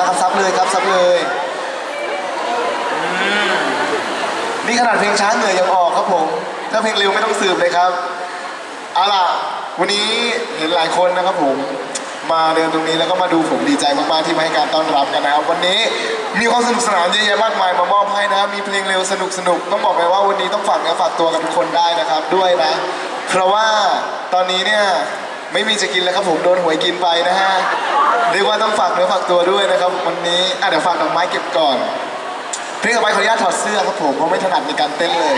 มาครับซับเลยครับซับเลยอืมนี่ขนาดเพลงช้าเหนื่อยยังออกครับผม ถ้าเพลงเร็วไม่ต้องสืบเลยครับเอาล่ะ วันนี้เห็นหลายคนนะครับผม มาเดินตรงนี้แล้วก็มาดูผมดีใจมากๆที่มาให้การต้อนรับกันนะครับ วันนี้มีความสนุกสนานเยอะแยะมากมายมามอบให้นะครับมีเพลงเร็วสนุกสนุกๆต้องบอกเลยว่าวันนี้ต้องฝากเนื้อฝากตัวกับทุกคนได้นะครับด้วยนะ เพราะว่าตอนนี้เนี่ยไม่มีจะกินแล้วครับผมโดนหวยกินไปนะฮะ เรียกว่าต้องฝากเนื้อฝากตัวด้วยนะครับ วันนี้อะเดี๋ยวฝากดอกไม้เก็บก่อนเพลงต่อไปขออนุญาตถอดเสื้อครับผมเพราะไม่ถนัดในการเต้นเลย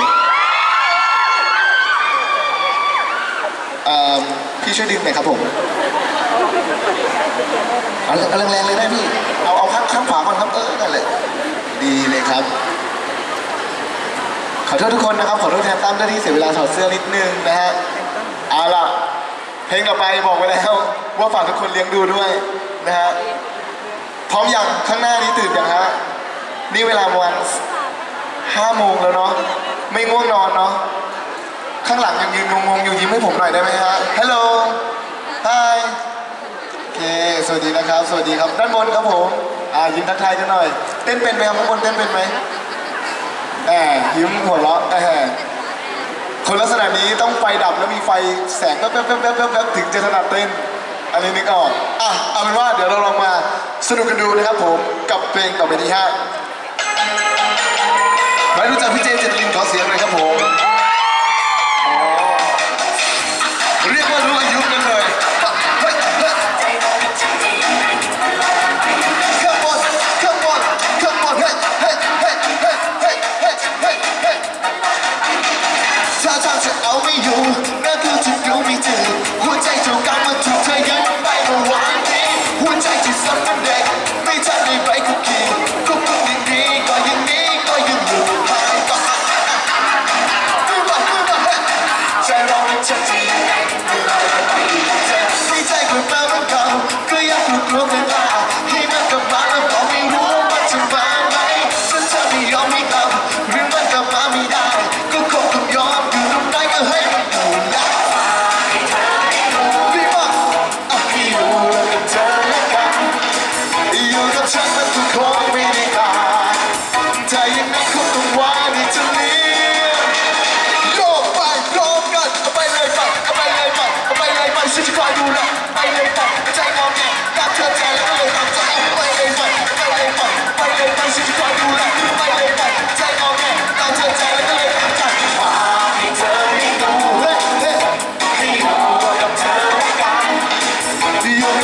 เอ่อพี่ช่วยดึงหน่อยครับผมเอาเอาแรงๆเลยได้พี่เอาเอาข้างข้างขวาก่อนครับเออนั่นแหละดีเลยครับ ขอโทษทุกคนนะครับขอโทษแทนตั้มด้วยที่เสียเวลาถอดเสื้อนิดนึงนะฮะเอาล่ะเพลงต่อไปบอกไว้แล้วว่าฝากทุกคนเลี้ยงดูด้วย นะฮะ พร้อมอย่างข้างหน้านี้ตื่นยังฮะ นี่เวลาประมาณห้าโมงแล้วเนาะ ไม่ง่วงนอนเนาะ ข้างหลังยังยืนงงๆอยู่ยิ้มให้ผมหน่อยได้ไหมฮะ ฮัลโหลฮโอเค สวัสดีนะครับ สวัสดีครับ ด้านบนครับผม อ่ายิ้มทักทายกันหน่อย เต้นเป็นไหมครับข้างบนเต้นเป็นไหมแหมยิ้มหัวเราะแหมคนลักษณะนี้ต้องไฟดับแล้วมีไฟแสงแป๊บแป๊บแป๊บแป๊บแป๊บแป๊บถึงจะถนัดเต้น อันนี้นึกออกอะเอาเป็นว่าเดี๋ยวเราลองมาสนุกกันดูนะครับผมกับเพลงต่อไปนี้ฮะไม่รู้จักพี่เจเจตลินขอเสียงหน่อยครับผม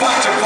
бачив.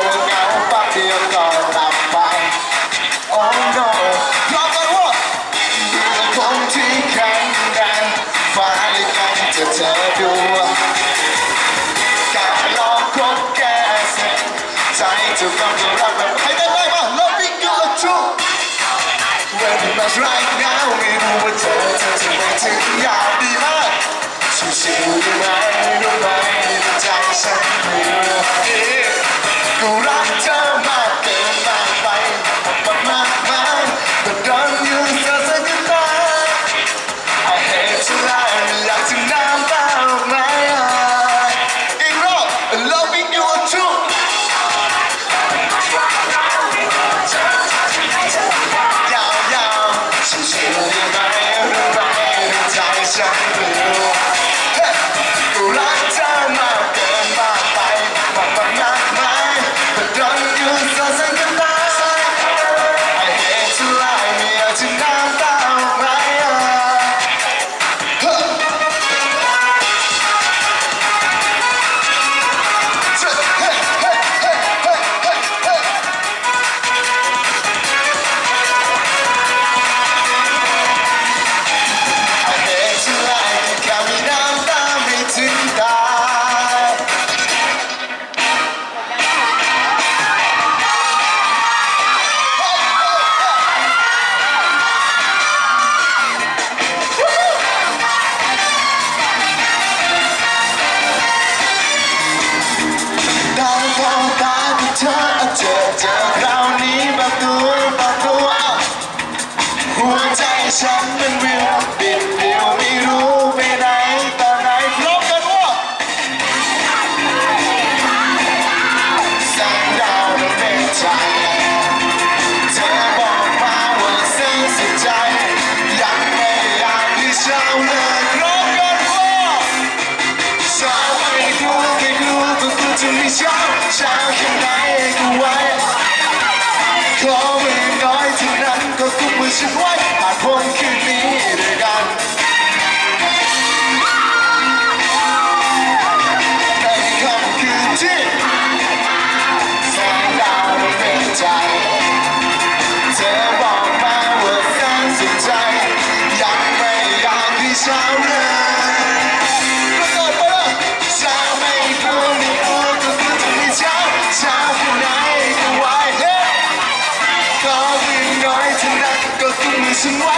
right now, we know what's up to Jack. หัวใจฉันมันวียบิดเดียวไม่รู้ไปไนต่ไนร้อมกันว่าแสงดาวนั้นเป็นใจเธอบอกมาว่าซื้อสุดใจ ยังไม่ยากที่เช้าเลยพร้อมกันว่าเช้าไม่รู้ไม่รู้ก็คือจะมีเช้าเช้าแค่ไหนก็ไว้อม Чего? 승리!